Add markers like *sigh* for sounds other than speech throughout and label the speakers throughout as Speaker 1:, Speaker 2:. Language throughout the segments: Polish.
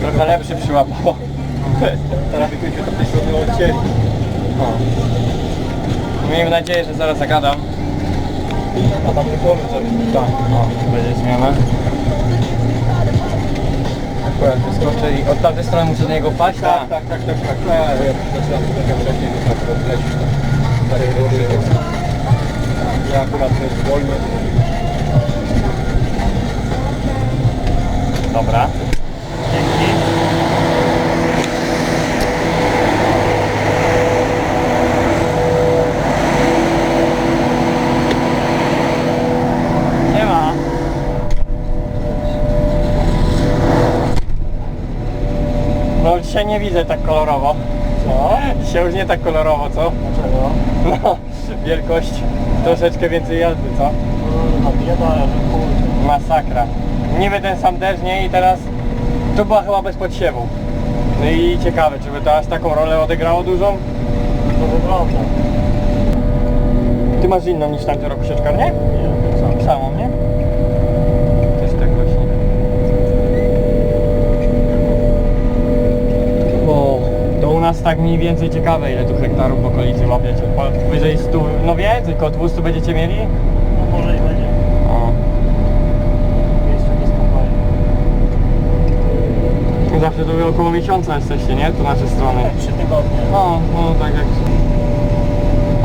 Speaker 1: Trochę lepszy przyłapało. Teraz wykryciu to strony odcięli. Miejmy nadzieję, że zaraz zagadam. A tam tylko coś. Tak, o, będzie zmiana. Akurat wyskoczę i od tamtej strony muszę do niego paść? Tak, tak, tak, tak, tak. tak. Zaczynam trochę wcześniej, więc tak odlecisz rury. Ja akurat to jest wolny. Dobra. Dzięki. Nie ma. No dzisiaj nie widzę tak kolorowo. Co? Dzisiaj już nie tak kolorowo, co? Dlaczego? No, wielkość troszeczkę więcej jazdy, co?
Speaker 2: No bieda, kurde.
Speaker 1: Masakra. Niby ten sam deszcz, nie? I teraz tu była chyba bez podsiewu. No i ciekawe, czy by to aż taką rolę odegrało dużą?
Speaker 2: To wygląda.
Speaker 1: Ty masz inną niż tamty rok sieczkar, nie?
Speaker 2: Samo.
Speaker 1: Samą, nie? Też tak właśnie. Bo to u nas tak mniej więcej ciekawe ile tu hektarów w okolicy łapiecie. Wyżej 100, no wie, tylko 200 będziecie mieli?
Speaker 2: No może i będzie.
Speaker 1: O.
Speaker 2: Jeszcze nie skopali.
Speaker 1: Zawsze to około miesiąca jesteście, nie? Tu nasze strony.
Speaker 2: Trzy tygodnie.
Speaker 1: No, no tak jak...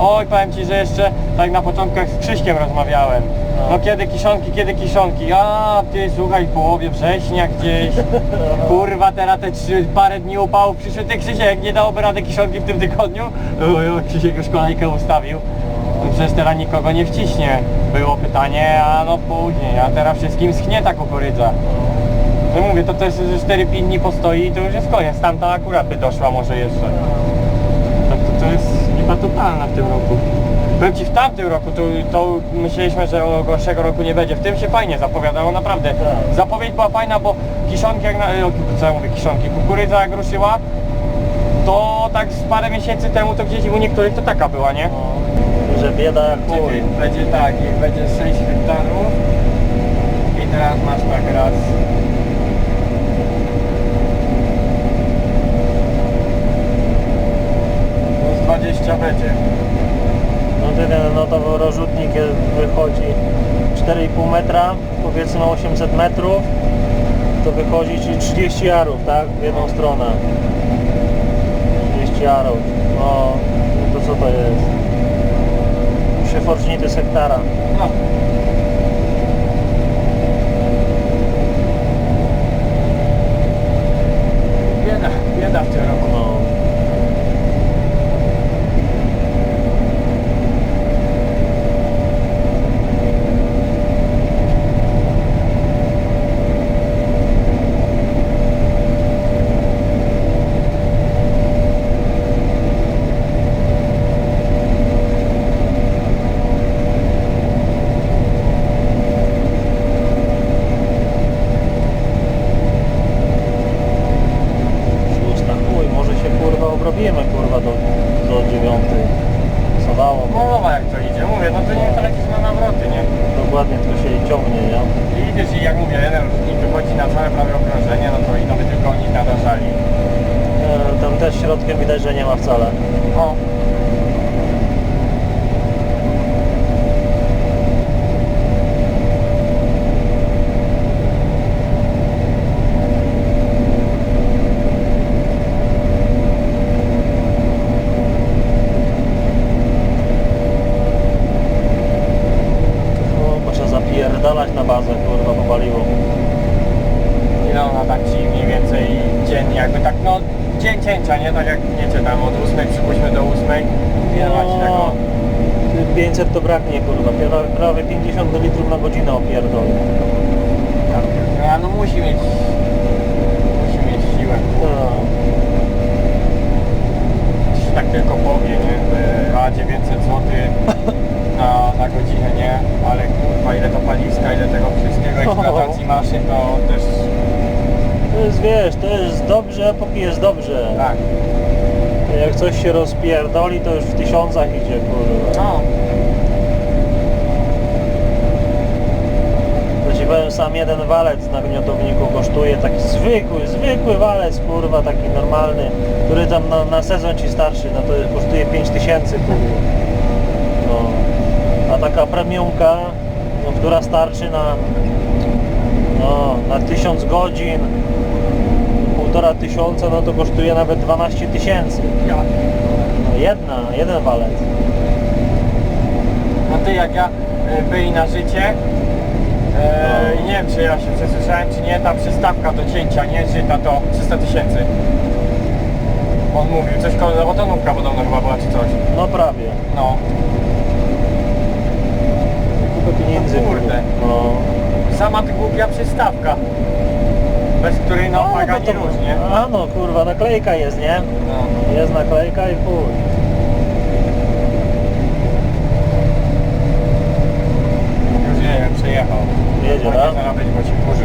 Speaker 1: Oj, powiem Ci, że jeszcze tak na początkach z Krzyśkiem rozmawiałem. No kiedy kiszonki, kiedy kiszonki? A ty słuchaj, w połowie września gdzieś. *laughs* Kurwa, teraz te trzy, parę dni upałów przyszły. Ty Krzysiek, nie dałoby rady kiszonki w tym tygodniu? Oj, oj, Krzysiek już kolejkę ustawił. No Przecież teraz nikogo nie wciśnie. Było pytanie, a no później, a teraz wszystkim schnie ta kukurydza. No mówię, to też że 4-5 dni postoi i to już jest koniec. Tamta akurat by doszła może jeszcze. Tak to, to jest lipa totalna w tym roku. Powiem Ci, w tamtym roku to, to myśleliśmy, że o gorszego roku nie będzie. W tym się fajnie zapowiadało, naprawdę. Zapowiedź była fajna, bo kiszonki jak na... Co ja mówię, kiszonki? Kukurydza jak ruszyła, to tak z parę miesięcy temu to gdzieś u niektórych to taka była, nie?
Speaker 2: No. Że bieda jak chuj.
Speaker 1: Będzie tak, jak będzie 6 hektarów i teraz masz tak raz. No z 20 będzie.
Speaker 2: No tyle, no to rozrzutnik wychodzi 4,5 metra, powiedzmy 800 metrów, to wychodzi ci 30 jarów, tak? W jedną stronę. 30 jarów. No, no to co to jest? Trzy forcznity z hektara.
Speaker 1: No. Bieda, bieda w tym roku.
Speaker 2: No. Szósta, chuj, może się kurwa obrobimy kurwa do, do dziewiątej. Co dało?
Speaker 1: No mowa jak to idzie. Mówię, no to nie tracisz na nawroty, nie?
Speaker 2: Dokładnie to się ciągnie, nie?
Speaker 1: I idziesz i jak mówię, jeden różnik wychodzi na całe prawie okrążenie, no to i to by tylko oni nadarzali.
Speaker 2: E, Tam też środkiem widać, że nie ma wcale.
Speaker 1: O.
Speaker 2: No, bo trzeba zapierdalać na bazę, kurwa, popaliło.
Speaker 1: Ile ona tak ci mniej więcej dzień jakby tak, no dzień cięcia, nie? Tak jak wiecie tam od 8 przypuśćmy do 8. Ile macie tego?
Speaker 2: 500 to braknie, kurwa. Prawie- Prawie 50 litrów na godzinę opierdol.
Speaker 1: A no musi mieć musi mieć siłę.
Speaker 2: No.
Speaker 1: Się tak tylko powie, nie? że, A 900 zł na, na godzinę, nie? Ale kurwa ile to paliwska, ile tego wszystkiego eksploatacji maszyn, to też
Speaker 2: To jest, wiesz, to jest dobrze, póki jest dobrze.
Speaker 1: tak.
Speaker 2: Jak coś się rozpierdoli, to już w tysiącach idzie, kurwa.
Speaker 1: No,
Speaker 2: To ci powiem, sam jeden walec na gniotowniku kosztuje, taki zwykły, zwykły walec, kurwa, taki normalny, który tam na, na sezon ci starszy, no to kosztuje 5000, kurwa. No. A taka premiumka, no, która starczy na, no, na 1000 godzin, półtora tysiąca, no to kosztuje nawet 12 tysięcy.
Speaker 1: Ja.
Speaker 2: No, jedna, jeden walec.
Speaker 1: No ty jak ja y, byli na życie, e,
Speaker 2: No.
Speaker 1: i nie wiem czy ja się przesłyszałem czy nie, ta przystawka do cięcia, nie żyta to 300 tysięcy. On mówił, coś koło rotonówka podobno chyba była czy coś.
Speaker 2: No prawie.
Speaker 1: No.
Speaker 2: Kupę pieniędzy.
Speaker 1: Kurde.
Speaker 2: No.
Speaker 1: Sama ta głupia przystawka. Bez której no,
Speaker 2: no bo
Speaker 1: nie
Speaker 2: to-
Speaker 1: różnie.
Speaker 2: A no kurwa, naklejka jest, nie?
Speaker 1: No.
Speaker 2: Jest naklejka i chuj.
Speaker 1: Już nie wiem, przejechał.
Speaker 2: Jedzie, tak?
Speaker 1: zaraz być, bo się kurzy.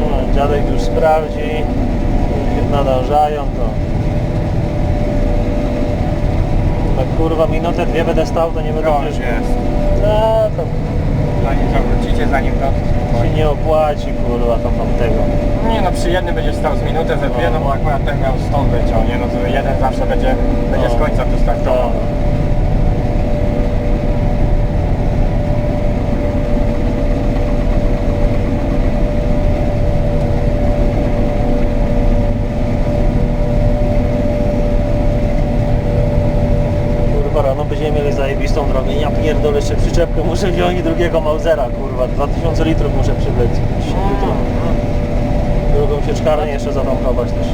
Speaker 2: No, dziadek już sprawdzi. Nadążają to. Tak kurwa minutę, dwie będę stał, to nie będę
Speaker 1: już... jest.
Speaker 2: A, to
Speaker 1: Zanim zawrócicie, zanim to...
Speaker 2: się nie opłaci kurwa tam tam tego.
Speaker 1: Nie no, przy jednym będziesz stał z minutę, ze dwie, no bo akurat ten miał stąd leciał, nie? No to jeden zawsze będzie, będzie z
Speaker 2: No.
Speaker 1: końca tu startował.
Speaker 2: To. Kurwa, rano będziemy mieli zajebistą drogę. Ja pierdolę jeszcze przyczepkę, muszę wziąć drugiego Mausera, kurwa. 2000 litrów muszę przywlec. Litrów. Drugą sieczkarnię jeszcze zatankować też.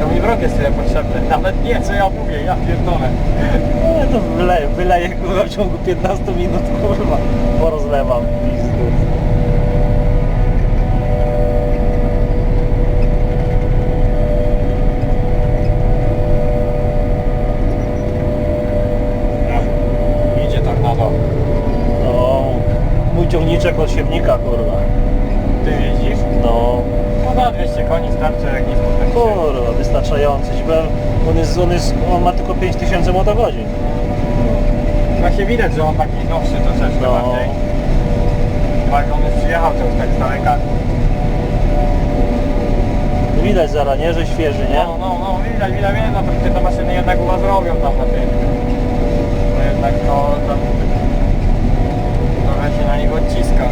Speaker 1: To mi wrog jest tyle potrzebny, *laughs* nawet nie, co ja mówię, ja pierdolę.
Speaker 2: No to wyleję, wyleję kurwa w ciągu 15 minut, kurwa. Porozlewam. Pizdu.
Speaker 1: Idzie tornado.
Speaker 2: No, ciągniczek od siewnika, kurwa.
Speaker 1: Ty jeździsz?
Speaker 2: No,
Speaker 1: No da 200 koni starczy jak potem się...
Speaker 2: kurwa, wystarczający. Ci powiem, On, jest, on, jest, on ma tylko 5000 motogodzin.
Speaker 1: Właśnie widać, że on taki nowszy troszeczkę
Speaker 2: No.
Speaker 1: bardziej. Chyba jak on już przyjechał już tak z daleka.
Speaker 2: Widać zaraz, nie? Że świeży, nie?
Speaker 1: No, no, no, widać, widać, widać, no to te maszyny jednak u was robią tam na tym. No jednak to tam odciska.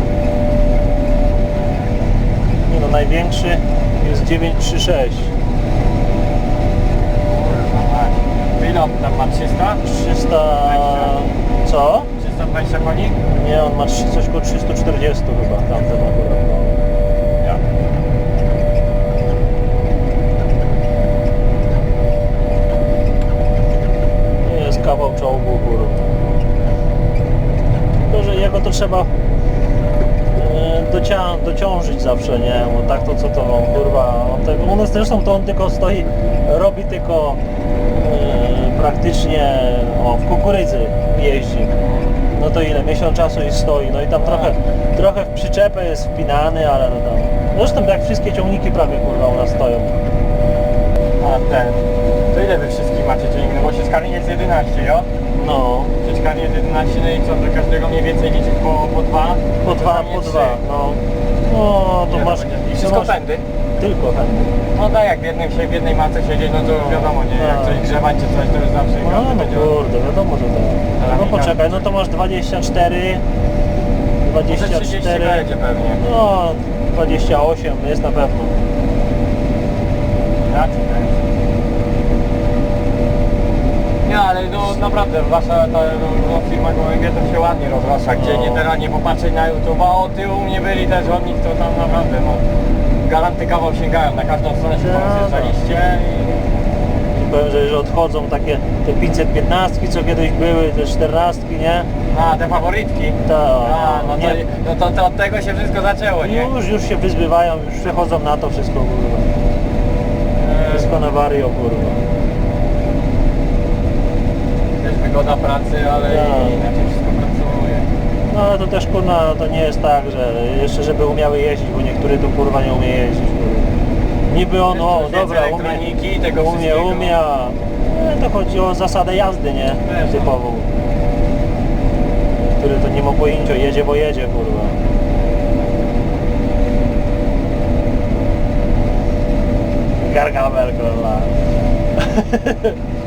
Speaker 2: Nie no, największy jest 936.
Speaker 1: Kurwa mać. Ile on tam ma 300?
Speaker 2: 300... Co?
Speaker 1: 320 koni?
Speaker 2: Nie, on ma coś koło 340 chyba, tamten akurat. No.
Speaker 1: Ja.
Speaker 2: Jest kawał czołgu, kurwa. Tylko, że jego to trzeba dociążyć zawsze, nie? Bo tak to co to, on, kurwa, on tego, u nas zresztą to on tylko stoi, robi tylko e, praktycznie, o, w kukurydzy jeździ. No to ile? Miesiąc czasu i stoi, no i tam trochę, trochę w przyczepę jest wpinany, ale no tam, zresztą jak wszystkie ciągniki prawie, kurwa, u nas stoją.
Speaker 1: A ten. To ile wy wszystkich macie dziennik? No bo sieczkarni jest 11, jo?
Speaker 2: No,
Speaker 1: Sieczkarni jest 11, no i co, do każdego mniej więcej liczyć po, po dwa?
Speaker 2: po dwa,
Speaker 1: Czasami
Speaker 2: po
Speaker 1: trzy.
Speaker 2: dwa, no. No, to masz...
Speaker 1: będzie- I
Speaker 2: to
Speaker 1: wszystko
Speaker 2: masz
Speaker 1: pędy?
Speaker 2: Tylko pędy.
Speaker 1: No tak, jak w jednym się w jednej mace siedzieć, no to
Speaker 2: No,
Speaker 1: wiadomo, nie? Jak
Speaker 2: tak.
Speaker 1: coś grzebać czy coś, to już zawsze
Speaker 2: No,
Speaker 1: każdy
Speaker 2: no
Speaker 1: będzie...
Speaker 2: kurde, wiadomo, że to.
Speaker 1: Ale
Speaker 2: No
Speaker 1: mi
Speaker 2: poczekaj, no to masz 24,
Speaker 1: Może 30
Speaker 2: 24,
Speaker 1: będzie pewnie.
Speaker 2: no 28 jest na pewno.
Speaker 1: Raczej będzie. Nie, ale no naprawdę, wasza ta no, firma Gołębie to się ładnie rozrosła, gdzie
Speaker 2: No.
Speaker 1: nie teraz nie popatrzeć na YouTube, a o tyłu mnie byli też od nich, to tam naprawdę no garanty kawał sięgają, na każdą stronę się
Speaker 2: Tak.
Speaker 1: porozjeżdżaliście i...
Speaker 2: I powiem, że, że odchodzą takie te 515, co kiedyś były, te 14, nie?
Speaker 1: A, te faworytki?
Speaker 2: Ta,
Speaker 1: A, no to,
Speaker 2: nie.
Speaker 1: no to, to od tego się wszystko zaczęło, nie?
Speaker 2: Już, już się wyzbywają, już przechodzą na to wszystko, kurwa.
Speaker 1: Eee,
Speaker 2: Wszystko na wario, kurwa.
Speaker 1: Też wygoda pracy, ale
Speaker 2: Tak.
Speaker 1: inaczej wszystko pracuje.
Speaker 2: No ale to też kurwa, to nie jest tak, że jeszcze żeby umiały jeździć, bo niektóry tu kurwa nie umie jeździć, niby on, o dobra, umie,
Speaker 1: tego
Speaker 2: umie, umie, a e, to chodzi o zasadę jazdy, nie?
Speaker 1: Wiesz, no.
Speaker 2: Typową. Który to nie ma pojęcia, jedzie, bo jedzie, kurwa. Gargamel, kurwa. *laughs*